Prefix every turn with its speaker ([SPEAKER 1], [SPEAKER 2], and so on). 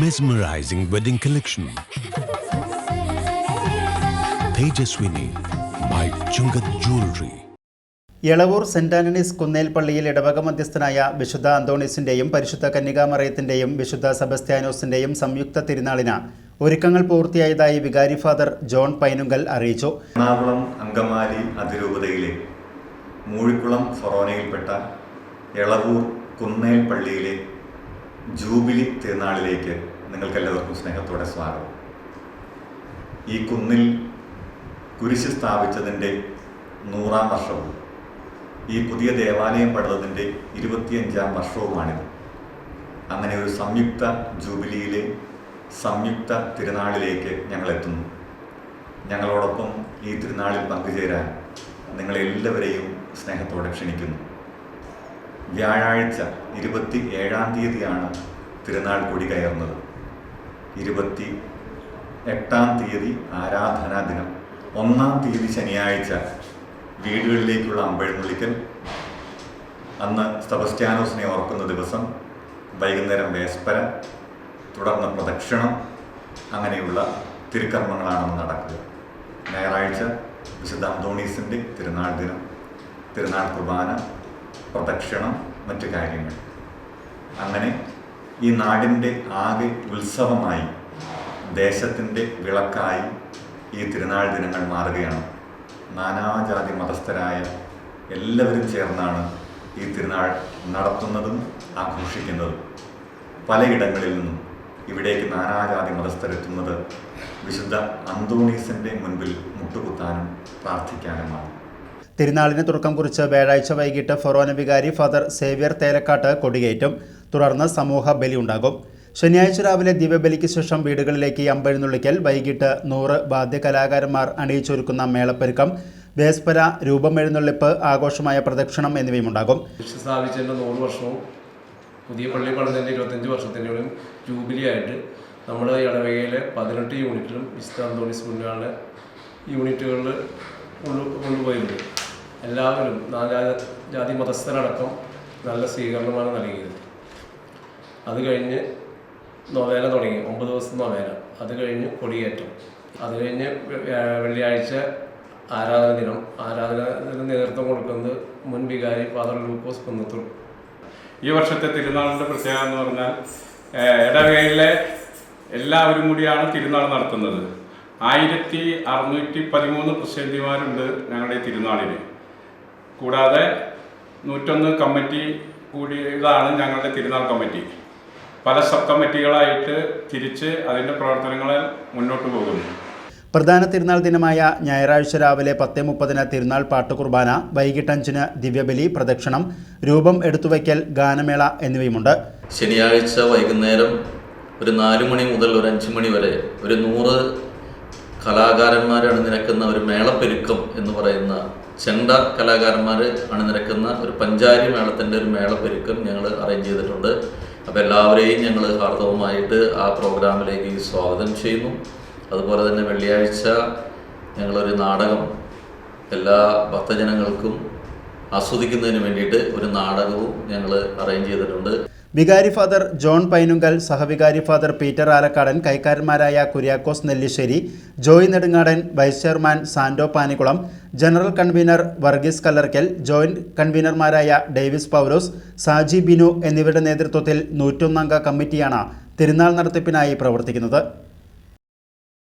[SPEAKER 1] mesmerizing wedding collection Tejaswini by Chungath jewellery
[SPEAKER 2] Elavoor saint Antony's Kunnel പള്ളിയിൽ ഇടവക മധ്യസ്ഥനായ വിശുദ്ധ അന്തോണീസിന്റെയും പരിശുദ്ധ കന്യകാമറയത്തിന്റെയും വിശുദ്ധ സെബസ്ത്യാനോസിന്റെയും സംയുക്ത തിരുനാളിന് ഒരുക്കങ്ങൾ പൂർത്തിയായതായി വികാരി ഫാദർ ജോൺ പൈനുങ്കൽ അറിയിച്ചു.
[SPEAKER 3] എറണാകുളം അങ്കമാലി അതിരൂപതയിലെ മൂഴിക്കുളം ഫൊറോനയിൽപ്പെട്ട എളവൂർ കുന്നേൽ പള്ളിയിലെ ജൂബിലി തിരുനാളിലേക്ക് നിങ്ങൾക്കെല്ലാവർക്കും സ്നേഹത്തോടെ സ്വാഗതം. ഈ കുന്നിൽ കുരിശ് സ്ഥാപിച്ചതിന്റെ നൂറാം വർഷവും ഈ പുതിയ ദേവാലയം പണിതതിന്റെ ഇരുപത്തിയഞ്ചാം വർഷവുമാണിത്. അങ്ങനെ ഒരു സംയുക്ത ജൂബിലിയിലെ സംയുക്ത തിരുനാളിലേക്ക് ഞങ്ങൾ എത്തുന്നു ഞങ്ങളോടൊപ്പം ഈ തിരുനാളിൽ പങ്കുചേരാൻ നിങ്ങളെല്ലാവരെയും സ്നേഹത്തോടെ ക്ഷണിക്കുന്നു. വ്യാഴാഴ്ച ഇരുപത്തി ഏഴാം തീയതിയാണ് തിരുനാൾ കൊടി കയറുന്നത് ഇരുപത്തി എട്ടാം തീയതി ആരാധനാ ദിനം. ഒന്നാം തീയതി ശനിയാഴ്ച വീടുകളിലേക്കുള്ള അമ്പഴമുള്ളിക്കൽ അന്ന് സെബസ്റ്റ്യാനോസിനെ ഓർക്കുന്ന ദിവസം വൈകുന്നേരം വേസ്പര തുടർന്ന് പ്രദക്ഷിണം അങ്ങനെയുള്ള തിരുക്കർമ്മങ്ങളാണ് നടക്കുക. ഞായറാഴ്ച വിശുദ്ധ അന്തോണീസിന്റെ തിരുനാൾ ദിനം തിരുനാൾ കുർബാന പ്രദക്ഷിണം മറ്റു കാര്യങ്ങൾ. അങ്ങനെ ഈ നാടിന്റെ ആകെ ഉത്സവമായി ദേശത്തിന്റെ വിളക്കായി ഈ തിരുനാൾ ദിനങ്ങൾ മാറുകയാണ്. നാനാജാതി മതസ്ഥരായ എല്ലാവരും ചേർന്നാണ് ഈ തിരുനാൾ നടത്തുന്നതും ആഘോഷിക്കുന്നതും. പലയിടങ്ങളിൽ നിന്നും ഇവിടേക്ക് നാനാജാതി മതസ്ഥരെത്തുന്നത് വിശുദ്ധ അന്തോണീസിന്റെ മുൻപിൽ മുട്ടുകുത്താനും പ്രാർത്ഥിക്കാനുമാണ്.
[SPEAKER 2] തിരുനാളിന് തുടക്കം കുറിച്ച് വ്യാഴാഴ്ച വൈകിട്ട് ഫൊറോന വികാരി ഫാദർ സേവ്യർ തേലക്കാട്ട് കൊടികയറ്റും തുടർന്ന് സമൂഹ ബലി ഉണ്ടാകും. ശനിയാഴ്ച രാവിലെ ദിവ്യബലിക്ക് ശേഷം വീടുകളിലേക്ക് അമ്പെഴുന്നള്ളിക്കൽ വൈകിട്ട് നൂറ് വാദ്യകലാകാരന്മാർ അണിയിച്ചൊരുക്കുന്ന മേളപ്പെരുക്കം വേസ്പര രൂപം എഴുന്നള്ളിപ്പ് ആഘോഷമായ പ്രദക്ഷിണം
[SPEAKER 4] എന്നിവയും ഉണ്ടാകും വർഷവും പുതിയ പള്ളി പണിതതിന്റെ ഇരുപത്തഞ്ച് വർഷത്തിന്റെയും ജൂബിലി ആയിട്ട് നമ്മൾ ഇടവകയിലെ പതിനെട്ട് യൂണിറ്റിലും വിശുദ്ധ അന്തോണിസ് മുന്നാണ് യൂണിറ്റുകളിൽ കൊണ്ടു കൊണ്ടുപോയത് എല്ലാവരും നാലാ ജാതി മതസ്ഥരടക്കം നല്ല സ്വീകരണമാണ് നൽകിയത്. അത് കഴിഞ്ഞ് നൊവേന തുടങ്ങി ഒമ്പത് ദിവസം നൊവേന അത് കഴിഞ്ഞ് കൊടിയേറ്റം. അത് കഴിഞ്ഞ് വെള്ളിയാഴ്ച ആരാധന ദിനം. ആരാധനത്തിന് നേതൃത്വം കൊടുക്കുന്നത് മുൻ വികാരി ഫാദർ ലൂക്കോസ് കുന്നത്തൂർ.
[SPEAKER 5] ഈ വർഷത്തെ തിരുനാളിന്റെ പ്രത്യേകത എന്ന് പറഞ്ഞാൽ ഇടവകയിലെ എല്ലാവരും കൂടിയാണ് തിരുനാൾ നടത്തുന്നത്. ആയിരത്തി അറുന്നൂറ്റി പതിമൂന്ന് പ്രസിദ്ധിമാരുണ്ട് ഞങ്ങളുടെ തിരുനാളിന് കൂടാതെ നൂറ്റൊന്ന് കമ്മിറ്റി കൂടിയതാണ് ഞങ്ങളുടെ തിരുനാൾ കമ്മിറ്റി. പല സബ് കമ്മിറ്റികളായിട്ട് തിരിച്ച് അതിന്റെ പ്രവർത്തനങ്ങൾ മുന്നോട്ട് പോകുന്നു.
[SPEAKER 2] പ്രധാന തിരുനാൾ ദിനമായ ഞായറാഴ്ച രാവിലെ പത്ത് മുപ്പതിന് തിരുനാൾ പാട്ടുകുർബാന വൈകിട്ട് അഞ്ചിന് ദിവ്യബലി പ്രദക്ഷിണം രൂപം എടുത്തുവയ്ക്കൽ ഗാനമേള എന്നിവയുമുണ്ട്.
[SPEAKER 6] ശനിയാഴ്ച വൈകുന്നേരം ഒരു നാല് മണി മുതൽ ഒരു അഞ്ച് മണി വരെ ഒരു നൂറ് കലാകാരന്മാർ അണിനിരക്കുന്ന ഒരു മേളപ്പെരുക്കം എന്ന് പറയുന്ന ചെണ്ട കലാകാരന്മാർ അണിനിരക്കുന്ന ഒരു പഞ്ചാരി മേളത്തിന്റെ ഒരു മേളപ്പെരുക്കം ഞങ്ങൾ അറേഞ്ച് ചെയ്തിട്ടുണ്ട്. അപ്പോൾ എല്ലാവരെയും ഞങ്ങൾ ഹാർദവുമായിട്ട് ആ പ്രോഗ്രാമിലേക്ക് സ്വാഗതം ചെയ്യുന്നു. അതുപോലെ തന്നെ വെള്ളിയാഴ്ച ഞങ്ങളൊരു നാടകം എല്ലാ ഭക്തജനങ്ങൾക്കും ആസ്വദിക്കുന്നതിന് വേണ്ടിയിട്ട് ഒരു നാടകവും ഞങ്ങൾ അറേഞ്ച് ചെയ്തിട്ടുണ്ട്.
[SPEAKER 2] വികാരി ഫാദർ ജോൺ പൈനുങ്കൽ സഹവികാരി father Peter Alakkadan കൈക്കാരന്മാരായ Kuriakose Nellissery Joy Nedungadan vice chairman Sando Panikkulam general convenor Varghese Kallarakkal joint കൺവീനർമാരായ Davis Paulose Saji Binu എന്നിവരുടെ നേതൃത്വത്തിൽ നൂറ്റൊന്നംഗ കമ്മിറ്റിയാണ് തിരുനാൾ നടത്തിപ്പിനായി പ്രവർത്തിക്കുന്നത്.